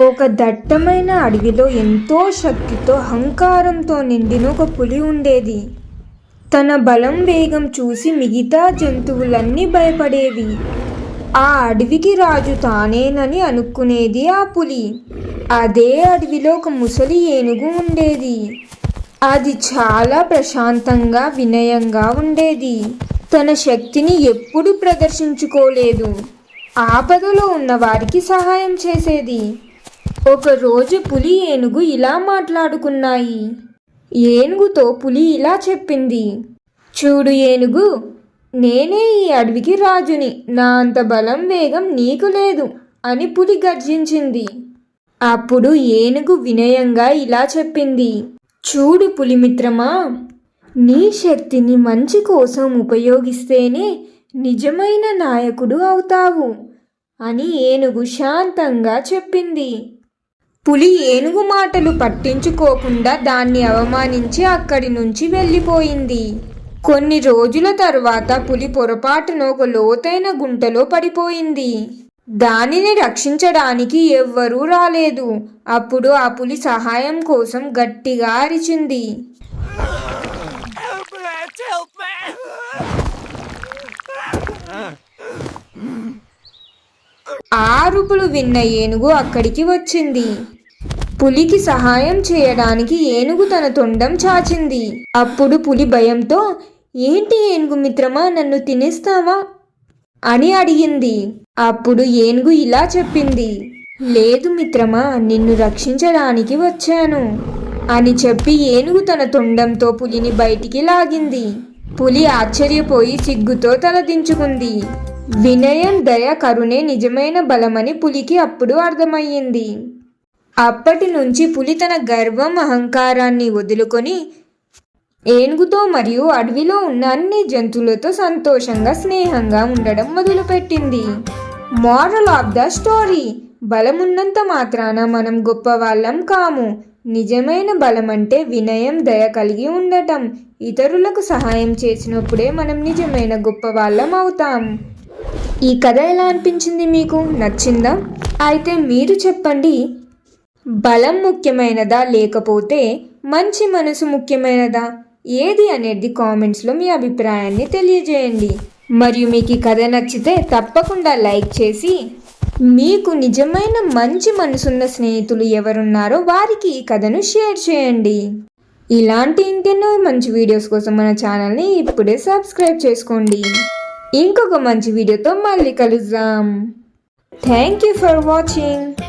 ఒక దట్టమైన అడవిలో ఎంతో శక్తితో అహంకారంతో నిండిన ఒక పులి ఉండేది. తన బలం వేగం చూసి మిగతా జంతువులన్నీ భయపడేవి. ఆ అడవికి రాజు తానేనని అనుకునేది ఆ పులి. అదే అడవిలో ఒక ముసలి ఏనుగు ఉండేది. అది చాలా ప్రశాంతంగా వినయంగా ఉండేది. తన శక్తిని ఎప్పుడు ప్రదర్శించుకోలేదు. ఆపదలో ఉన్న వారికి సహాయం చేసేది. ఒకరోజు పులి ఏనుగు ఇలా మాట్లాడుకున్నాయి. ఏనుగుతో పులి ఇలా చెప్పింది. చూడు ఏనుగు నేనే ఈ అడవికి రాజుని. నా అంత బలం వేగం నీకు లేదు అని పులి గర్జించింది. అప్పుడు ఏనుగు వినయంగా ఇలా చెప్పింది. చూడు పులిమిత్రమా నీ శక్తిని మంచి కోసం ఉపయోగిస్తేనే నిజమైన నాయకుడు అవుతావు అని ఏనుగు శాంతంగా చెప్పింది. పులి ఏనుగు మాటలు పట్టించుకోకుండా దాన్ని అవమానించి అక్కడి నుంచి వెళ్ళిపోయింది. కొన్ని రోజుల తరువాత పులి పొరపాటున ఒక లోతైన గుంటలో పడిపోయింది. దానిని రక్షించడానికి ఎవ్వరూ రాలేదు. అప్పుడు ఆ పులి సహాయం కోసం గట్టిగా అరిచింది! ఆ అరుపులు విన్న ఏనుగు అక్కడికి వచ్చింది. పులికి సహాయం చేయడానికి ఏనుగు తన తొండం చాచింది. అప్పుడు పులి భయంతో ఏంటి ఏనుగు మిత్రమా నన్ను తినేస్తావా? అని అడిగింది. అప్పుడు ఏనుగు ఇలా చెప్పింది లేదు మిత్రమా నిన్ను రక్షించడానికి వచ్చాను అని చెప్పి ఏనుగు తన తొండంతో పులిని బయటికి లాగింది. పులి ఆశ్చర్యపోయి సిగ్గుతో తలదించుకుంది వినయం దయ కరుణే నిజమైన బలమని పులికి అప్పుడు అర్థమయ్యింది. అప్పటి నుంచి పులి తన గర్వం అహంకారాన్ని వదులుకొని ఏనుగుతో మరియు అడవిలో ఉన్న అన్ని జంతువులతో సంతోషంగా స్నేహంగా ఉండడం మొదలుపెట్టింది. Moral of the story. బలమున్నంత మాత్రాన మనం గొప్పవాళ్ళం కాము. నిజమైన బలం అంటే వినయం దయ కలిగి ఉండటం. ఇతరులకు సహాయం చేసినప్పుడే మనం నిజమైన గొప్పవాళ్ళం అవుతాం. ఈ కథ ఎలా అనిపించింది మీకు? నచ్చిందా? అయితే మీరు చెప్పండి. బలం ముఖ్యమైనదా లేకపోతే మంచి మనసు ముఖ్యమైనదా? ఏది అనేది కామెంట్స్లో మీ అభిప్రాయాన్ని తెలియజేయండి. మరియు మీకు ఈ కథ నచ్చితే తప్పకుండా లైక్ చేసి మీకు నిజమైన మంచి మనసున్న స్నేహితులు ఎవరున్నారో వారికి ఈ కథను షేర్ చేయండి. ఇలాంటి ఇంకెన్నో మంచి వీడియోస్ కోసం మన ఛానల్ని ఇప్పుడే సబ్స్క్రైబ్ చేసుకోండి. ఇంకొక మంచి వీడియోతో మళ్ళీ కలుద్దాం. Thank you for watching.